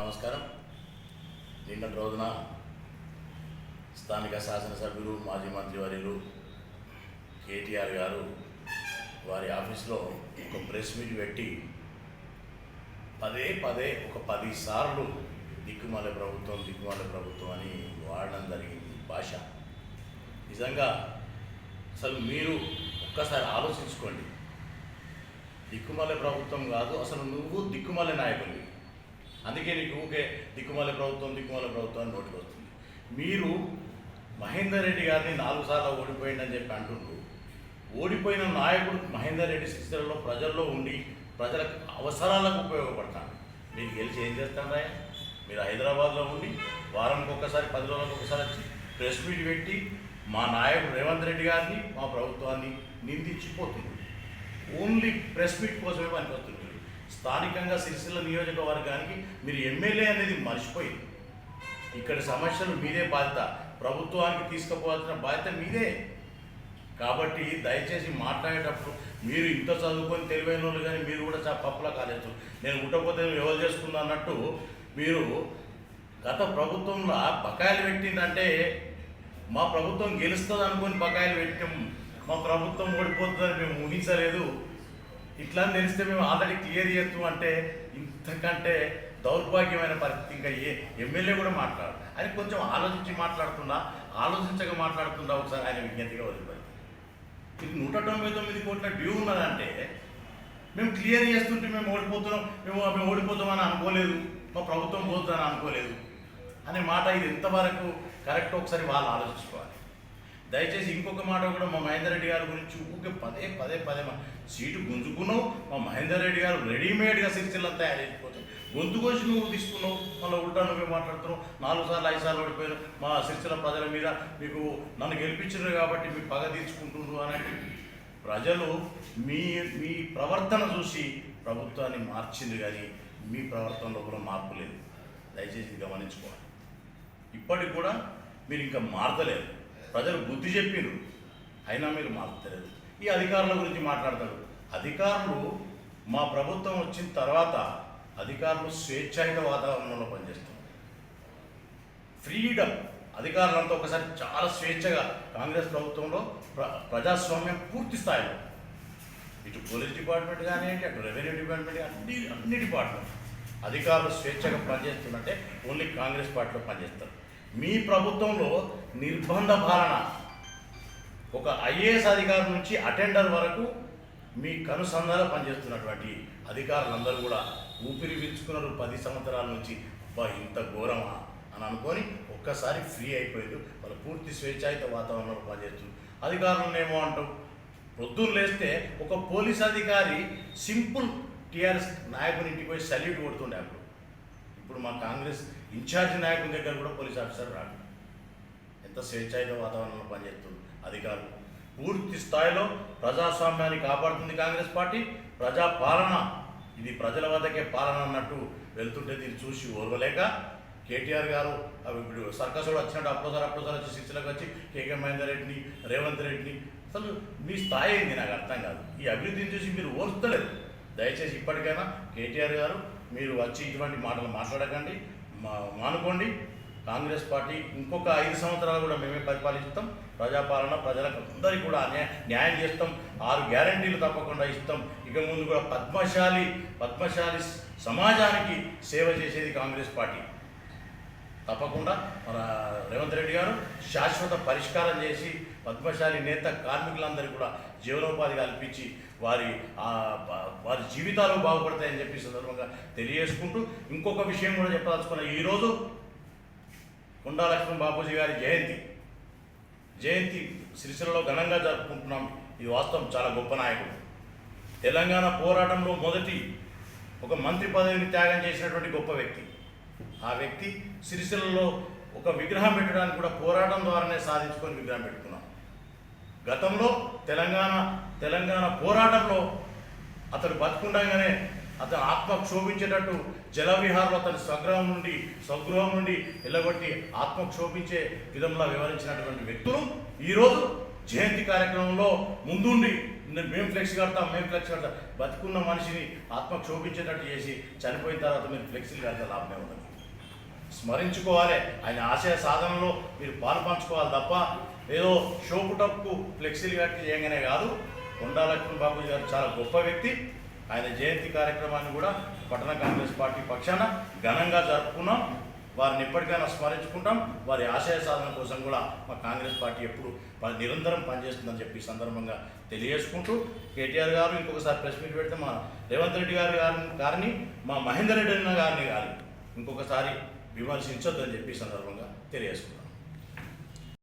నమస్కారం. నిన్నటి రోజున స్థానిక శాసనసభ్యులు మాజీ మంత్రివర్యులు కేటీఆర్ గారు వారి ఆఫీస్లో ఒక ప్రెస్ మీట్ పెట్టి పదే పదే ఒక పది సార్లు దిక్కుమాల ప్రభుత్వం దిక్కుమాల ప్రభుత్వం అని వాడడం జరిగింది భాష. నిజంగా అసలు మీరు ఒక్కసారి ఆలోచించుకోండి. దిక్కుమాల ప్రభుత్వం కాదు అసలు నువ్వు దిక్కుమాల నాయకుడివి. అందుకే నీకు ఊకే దిక్కుమాల ప్రభుత్వం దిక్కుమాల ప్రభుత్వం అని నోటికి వస్తుంది. మీరు మహేందర్ రెడ్డి గారిని నాలుగు సార్లు ఓడిపోయిందని చెప్పి అంటుండ్రు. ఓడిపోయిన నాయకుడు మహేందర్ రెడ్డి శిక్షణలో ప్రజల్లో ఉండి ప్రజల అవసరాలకు ఉపయోగపడతాడు. మీరు గెలిచి ఏం చేస్తారా మీరు హైదరాబాద్లో ఉండి వారానికి ఒకసారి పది రోజులకు ఒకసారి వచ్చి ప్రెస్ మీట్ పెట్టి మా నాయకుడు రేవంత్ రెడ్డి గారిని మా ప్రభుత్వాన్ని నిందించిపోతుంది. ఓన్లీ ప్రెస్ మీట్ కోసమే పనికొస్తుంది. స్థానికంగా సిరిసిల్ల నియోజకవర్గానికి మీరు ఎమ్మెల్యే అనేది మర్చిపోయింది ఇక్కడ సమస్యలు మీదే బాధ్యత. ప్రభుత్వానికి తీసుకుపోవాల్సిన బాధ్యత మీదే. కాబట్టి దయచేసి మాట్లాడేటప్పుడు మీరు ఇంత చదువుకొని తెలివైన వాళ్ళు కానీ మీరు కూడా చాలా పప్పుల కాలేదు నేను ఉండకపోతే ఎవరు చేసుకుందా అన్నట్టు మీరు గత ప్రభుత్వంలో బకాయిలు పెట్టిందంటే మా ప్రభుత్వం గెలుస్తుంది అనుకుని బకాయిలు పెట్టాం మా ప్రభుత్వం ఓడిపోతుందని మేము ఊహించలేదు. ఇట్లా అని తెలిస్తే మేము ఆల్రెడీ క్లియర్ చేస్తూ అంటే ఇంతకంటే దౌర్భాగ్యమైన పరిస్థితి. ఇంకా ఏ ఎమ్మెల్యే కూడా మాట్లాడు అది కొంచెం ఆలోచించి మాట్లాడుతున్నా ఆలోచించక మాట్లాడుతుందా? ఒకసారి ఆయన విజ్ఞతగా వదిలిపోయింది ఇది నూట తొంభై తొమ్మిది కోట్ల డ్యూ ఉన్నదంటే మేము క్లియర్ చేస్తుంటే మేము ఓడిపోతున్నాం మేము మేము ఓడిపోతామని అనుకోలేదు. మా ప్రభుత్వం పోతుందని అనుకోలేదు. అనే మాట ఇది ఎంతవరకు కరెక్ట్? ఒకసారి వాళ్ళు ఆలోచించుకోవాలి. దయచేసి ఇంకొక మాట కూడా మా మహేందర్ రెడ్డి గారి గురించి ఊకే పదే పదే పదే మా సీటు గుంజుకున్నావు మా మహేందర్ రెడ్డి గారు రెడీమేడ్గా సిరిసిల్లని తయారు గొంతు కోసి నువ్వు తీసుకున్నావు మళ్ళీ ఉల్టా నువ్వే మాట్లాడుతున్నావు నాలుగు సార్లు ఐదు సార్లు ఓడిపోయారు మా సిరిసిల్ల ప్రజల మీద మీకు నన్ను గెలిపించారు కాబట్టి మీకు పగ తీర్చుకుంటున్నారు అని ప్రజలు మీ మీ ప్రవర్తన చూసి ప్రభుత్వాన్ని మార్చింది కానీ మీ ప్రవర్తనలో కూడా మార్పు లేదు. దయచేసి గమనించుకోవాలి. ఇప్పటికి కూడా మీరు ఇంకా మారతలేదు ప్రజలు బుద్ధి చెప్పిరు. అయినా మీరు మారతలేదు ఈ అధికారుల గురించి మాట్లాడతారు. అధికారులు మా ప్రభుత్వం వచ్చిన తర్వాత అధికారులు స్వేచ్ఛాయుత వాతావరణంలో పనిచేస్తారు ఫ్రీడమ్ అధికారులంతా ఒకసారి చాలా స్వేచ్ఛగా కాంగ్రెస్ ప్రభుత్వంలో ప్ర ప్రజాస్వామ్యం పూర్తి స్థాయిలో. ఇటు పోలీస్ డిపార్ట్మెంట్ కానివ్వండి అటు రెవెన్యూ డిపార్ట్మెంట్ అన్ని అన్ని డిపార్ట్మెంట్. అధికారులు స్వేచ్ఛగా పనిచేస్తున్నట్టే ఓన్లీ కాంగ్రెస్ పార్టీలో పనిచేస్తారు. మీ ప్రభుత్వంలో నిర్బంధ పాలన. ఒక ఐఏఎస్ అధికారి నుంచి అటెండర్ వరకు మీ కనుసంధాన పనిచేస్తున్నటువంటి అధికారులందరూ కూడా ఊపిరి పీల్చుకున్నారు పది సంవత్సరాల నుంచి. అబ్బా ఇంత ఘోరమా? అని అనుకొని ఒక్కసారి ఫ్రీ అయిపోయారు. వాళ్ళు పూర్తి స్వేచ్ఛాయుత వాతావరణంలో పనిచేస్తుంది అధికారులను ఏమో అంటాం పొద్దున్న లేస్తే ఒక పోలీస్ అధికారి సింపుల్ టీఆర్ఎస్ నాయకుని ఇంటికి పోయి సల్యూట్ కొడుతుండే అప్పుడు. ఇప్పుడు మా కాంగ్రెస్ ఇన్ఛార్జ్ నాయకుని దగ్గర కూడా పోలీస్ ఆఫీసర్ రాడు. ఎంత స్వేచ్ఛాయుత వాతావరణంలో పనిచేస్తుంది అధికారులు. పూర్తి స్థాయిలో ప్రజాస్వామ్యాన్ని కాపాడుతుంది కాంగ్రెస్ పార్టీ ప్రజా పాలన ఇది ప్రజల వద్దకే పాలన అన్నట్టు వెళ్తుంటే దీన్ని చూసి ఓర్వలేక కేటీఆర్ గారు అవి ఇప్పుడు సర్కస్ కూడా వచ్చినట్టు అప్పుడోసారి అప్పుడోసారి వచ్చి శిక్షలకు వచ్చి కేకే మహేందర్ రెడ్డిని రేవంత్ రెడ్డిని. అసలు మీ స్థాయి ఏంది నాకు అర్థం కాదు. ఈ అభివృద్ధిని చూసి మీరు ఓర్చలేదు దయచేసి ఇప్పటికైనా కేటీఆర్ గారు మీరు వచ్చి ఇటువంటి మాటలు మాట్లాడకండి. మా మానుకోండి. కాంగ్రెస్ పార్టీ ఇంకొక ఐదు సంవత్సరాలు కూడా మేమే పరిపాలిస్తాం. ప్రజాపాలన ప్రజలకు అందరికీ కూడా న్యాయ న్యాయం చేస్తాం. ఆరు గ్యారంటీలు తప్పకుండా ఇస్తాం. ఇక ముందు కూడా పద్మశాలి పద్మశాలి సమాజానికి సేవ చేసేది కాంగ్రెస్ పార్టీ. తప్పకుండా మన రేవంత్ రెడ్డి గారు శాశ్వత పరిష్కారం చేసి పద్మశాలి నేత కార్మికులందరికీ కూడా జీవనోపాధి కల్పించి వారి వారి జీవితాలు బాగుపడతాయని చెప్పి సందర్భంగా తెలియజేసుకుంటూ ఇంకొక విషయం కూడా చెప్పదలుచుకున్నా ఈరోజు కొండా లక్ష్మణ్ బాపూజీ గారి జయంతి. జయంతి సిరిసిల్లలో ఘనంగా జరుపుకుంటున్నాం. ఇది వాస్తవం చాలా గొప్ప నాయకుడు. తెలంగాణ పోరాటంలో మొదటి ఒక మంత్రి పదవిని త్యాగం చేసినటువంటి గొప్ప వ్యక్తి. ఆ వ్యక్తి సిరిసిల్లలో ఒక విగ్రహం పెట్టడానికి కూడా పోరాటం ద్వారానే సాధించుకొని విగ్రహం పెట్టుకున్నాం. గతంలో తెలంగాణ తెలంగాణ పోరాటంలో అతడు బతుకుండగానే అతను ఆత్మ క్షోభించేటట్టు జలవిహారంలో అతని స్వగృహం నుండి స్వగృహం నుండి వెళ్ళగొట్టి ఆత్మ క్షోభించే విధంగా వివరించినటువంటి వ్యక్తులు ఈరోజు జయంతి కార్యక్రమంలో ముందుండి నేను మేము ఫ్లెక్స్ కడతాం మేము ఫ్లెక్స్ కడతాం. బతుకున్న మనిషిని ఆత్మ క్షోభించేటట్టు చేసి చనిపోయిన తర్వాత మీరు ఫ్లెక్సీలు కడితే లాభమే ఉండదు. స్మరించుకోవాలి. ఆయన ఆశయ సాధనలో మీరు పాలు పంచుకోవాలి తప్ప ఏదో షోపుటప్పు ఫ్లెక్సీలు కట్టి చేయగానే కాదు. కొండా లక్ష్మణ్ బాబు గారు చాలా గొప్ప వ్యక్తి. ఆయన జయంతి కార్యక్రమాన్ని కూడా పట్టణ కాంగ్రెస్ పార్టీ పక్షాన ఘనంగా జరుపుకున్నాం. వారిని ఎప్పటికైనా స్మరించుకుంటాం. వారి ఆశయ సాధన కోసం కూడా మా కాంగ్రెస్ పార్టీ ఎప్పుడు నిరంతరం పనిచేస్తుందని చెప్పి సందర్భంగా తెలియజేసుకుంటూ కేటీఆర్ గారు ఇంకొకసారి ప్రెస్ మీట్ పెడితే మా రేవంత్ రెడ్డి గారు గారిని మా మహేందర్ రెడ్డి గారిని కానీ ఇంకొకసారి విమర్శించొద్దని చెప్పి సందర్భంగా తెలియజేసుకున్నాం